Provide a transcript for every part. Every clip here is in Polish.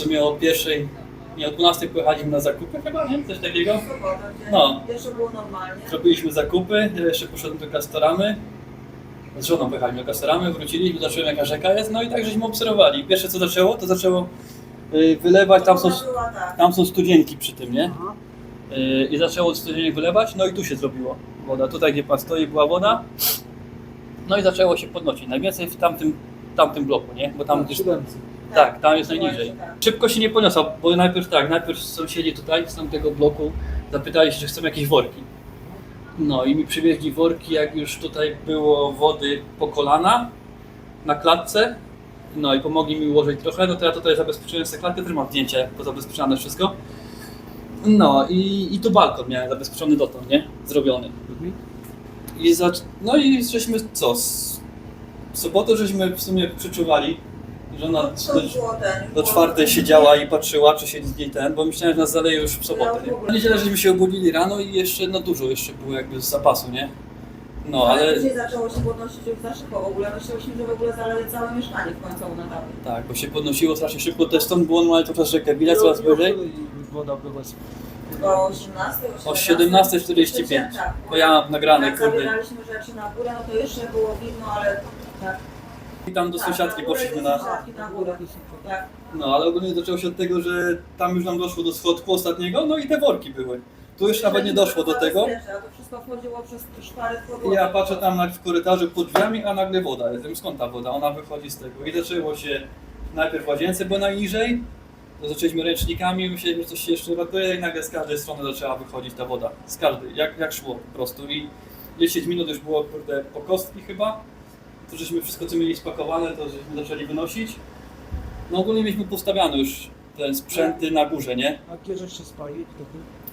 sumie o pierwszej, nie o 12 pojechaliśmy na zakupy chyba, nie? Coś takiego. No. Jeszcze było normalnie. Zrobiliśmy zakupy, ja jeszcze poszedłem do Castoramy. Z żoną pojechaliśmy do Castoramy, wróciliśmy, zobaczyłem jaka rzeka jest, no i tak żeśmy obserwowali. Pierwsze co zaczęło, to zaczęło y, wylewać, tam są, tak. tam są studzienki przy tym, nie? Y, I zaczęło studzienie wylewać, no i tu się zrobiło woda. Tutaj gdzie pan stoi była woda. No i zaczęło się podnosić. Najwięcej w tamtym, tamtym bloku, nie? Bo tam Na gdzieś. Tak, tam jest najniżej. tak. Szybko się nie poniosła, bo najpierw tak, najpierw sąsiedzi tutaj z tamtego bloku zapytali się, czy chcą jakieś worki. No i mi przywieźli worki, jak już tutaj było wody po kolana na klatce. No i pomogli mi ułożyć trochę, no to ja tutaj zabezpieczyłem sobie klatkę, też mam zdjęcie, pozabezpieczane wszystko. No i, i tu balkon miałem zabezpieczony dotąd, nie? Zrobiony. Mhm. I za, no i żeśmy co? W sobotę żeśmy w sumie przeczuwali, że ona To do, do czwartej siedziała i patrzyła, czy się z niej ten, bo myślałem, że nas zaleje już w sobotę. Nie? W niedzielę żeśmy się obudzili rano i jeszcze no dużo jeszcze było jakby z zapasu, nie? No ale później zaczęło się podnosić już za szybko w ogóle. Myślałyśmy, że w ogóle zaleje całe mieszkanie w końcu na dawę. tak, bo się podnosiło strasznie szybko, też stąd było normalnie to przez rzekę widać coraz wyżej. I woda była O 18, O 17.45. Tak. Bo ja mam nagrane, Jak kurde. zabieraliśmy rzeczy na górę, no to jeszcze było widno, ale tak. I tam do Tak, sąsiadki poszliśmy na... Tak. No, ale ogólnie zaczęło się od tego, że tam już nam doszło do schodku ostatniego, no i te worki były. Tu już nawet nie doszło do tego. To wszystko wchodziło przez I ja patrzę tam na, w korytarzu pod drzwiami, a nagle woda jest. Wiem skąd ta woda, ona wychodzi z tego. I zaczęło się najpierw w łazience, bo najniżej. To zaczęliśmy ręcznikami, myśleliśmy, że coś się jeszcze ratuje i nagle z każdej strony zaczęła wychodzić ta woda. Z każdej, jak, jak szło po prostu. I 10 minut już było kurde po kostki chyba. To żeśmy wszystko co mieli spakowane, to żeśmy zaczęli wynosić. No ogólnie mieliśmy postawiane już te sprzęty na górze, nie? A gdzie żeście spali?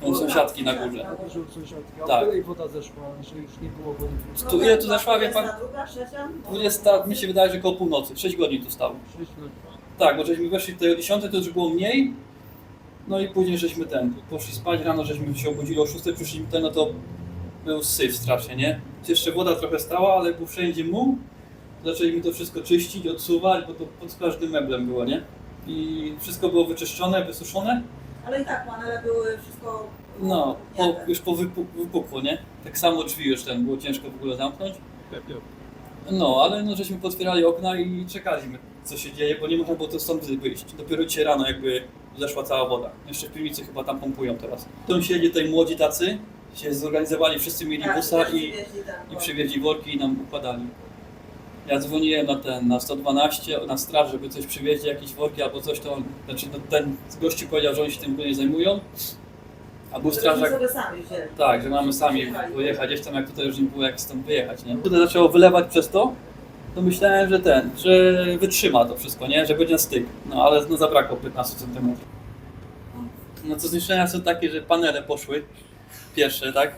U sąsiadki na górze. Na górze u sąsiadki. A Tak. tak. i woda zeszła, że już nie było wody. Tu ile tu zaszła, wie pan? Druga, trzecia? 20, mi się wydaje, że koło północy, 6 godzin tu stało. Sześć minut. Tak, bo żeśmy weszli tutaj o 10, to już było mniej. No i później żeśmy ten, poszli spać rano, żeśmy się obudzili o 6, przyszliśmy tutaj, no to był syf strasznie, nie? Jeszcze woda trochę stała, ale był wszędzie muł. Zaczęliśmy to wszystko czyścić, odsuwać, bo to pod każdym meblem było, nie? I wszystko było wyczyszczone, wysuszone. Ale i tak panele były wszystko... No, po, już po wypu- wypukło, nie? Tak samo drzwi już ten, było ciężko w ogóle zamknąć. No, ale no żeśmy potwierali okna i czekaliśmy, co się dzieje, bo nie można było to stąd wyjść. Dopiero dzisiaj rano jakby zeszła cała woda. Jeszcze w piwnicy chyba tam pompują teraz. Sąsiedzi tutaj młodzi tacy się zorganizowali, wszyscy mieli tak, busa i, ten i worek. przywieźli worki i nam układali. Ja dzwoniłem na ten, na 112, na straż, żeby coś przywieźli, jakieś worki albo coś, to znaczy no, ten gościu powiedział, że oni się tym nie zajmują. A był Żebyśmy strażak, tak, że mamy sami pojechać gdzieś tam, jak tutaj już nie było jak stąd wyjechać, nie? Tutaj zaczęło wylewać przez to, to myślałem, że ten, że wytrzyma to wszystko, nie? Że będzie na styk. No ale no zabrakło 15 cm. No co zniszczenia są takie, że panele poszły, pierwsze, tak?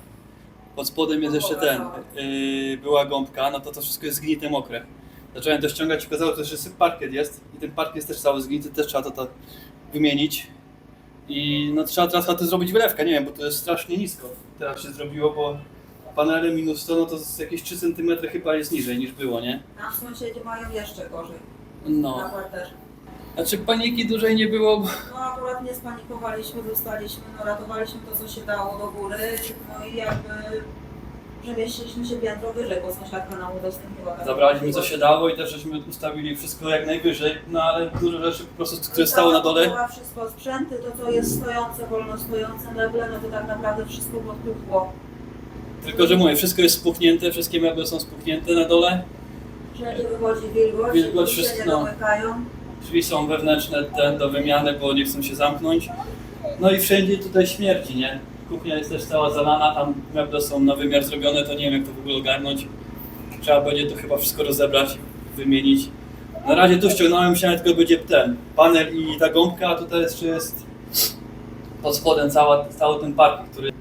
Pod spodem jest jeszcze ten, yy, była gąbka, no to to wszystko jest zgnite, mokre. Zacząłem to ściągać, okazało się, że syp parkiet jest i ten parkiet jest też cały zgnity, też trzeba to, to wymienić. I no trzeba teraz to zrobić wylewkę, nie wiem, bo to jest strasznie nisko. Teraz się zrobiło, bo panele minus 100, no to z jakieś 3 cm chyba jest niżej niż było, nie? Tam sąsiedzi mają jeszcze gorzej. No. Na parterze. Znaczy paniki dłużej nie było, bo No akurat nie spanikowaliśmy, zostaliśmy, no ratowaliśmy to, co się dało do góry, no i jakby przemieściliśmy się piętro wyżej, bo sąsiadka nam udostępniła. taką zabraliśmy co możliwość. się dało i też żeśmy ustawili wszystko jak najwyżej, no ale dużo rzeczy po prostu, które I stały na cała dole. podłoga, wszystko, sprzęty, to co jest stojące, wolno stojące meble, no to tak naprawdę wszystko podpukło. Tylko, że mówię, wszystko jest spuchnięte, wszystkie meble są spuchnięte na dole. Wszędzie wychodzi wilgoć, Wilgoć, drzwi się wszystko, nie no. domykają. Drzwi są wewnętrzne te do wymiany, bo nie chcą się zamknąć. No i wszędzie tutaj śmierdzi, nie? Kuchnia jest też cała zalana, tam meble są na wymiar zrobione, to nie wiem jak to w ogóle ogarnąć. Trzeba będzie to chyba wszystko rozebrać, wymienić. Na razie tu ściągnąłem, myślałem tylko będzie ten panel i ta gąbka, a tutaj jeszcze jest pod spodem cała, cały ten park, który...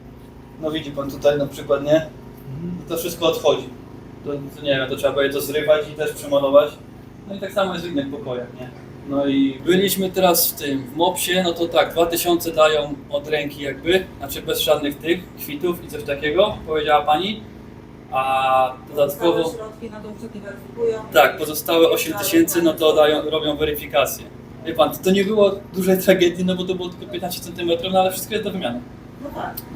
No widzi pan tutaj na przykład, nie? To wszystko odchodzi. To, to nie wiem, to trzeba będzie to zrywać i też przemalować. No i tak samo jest w innych pokojach, nie? No i byliśmy teraz w tym, w MOPSie, no to tak, 2000 dają od ręki jakby, znaczy bez żadnych tych kwitów i coś takiego, powiedziała pani. A dodatkowo, Pozostałe środki na nie weryfikują. tak, pozostałe 8000 no to dają, robią weryfikację. Wie pan, to nie było dużej tragedii, no bo to było tylko 15 cm, no ale wszystko jest do wymiany. No tak.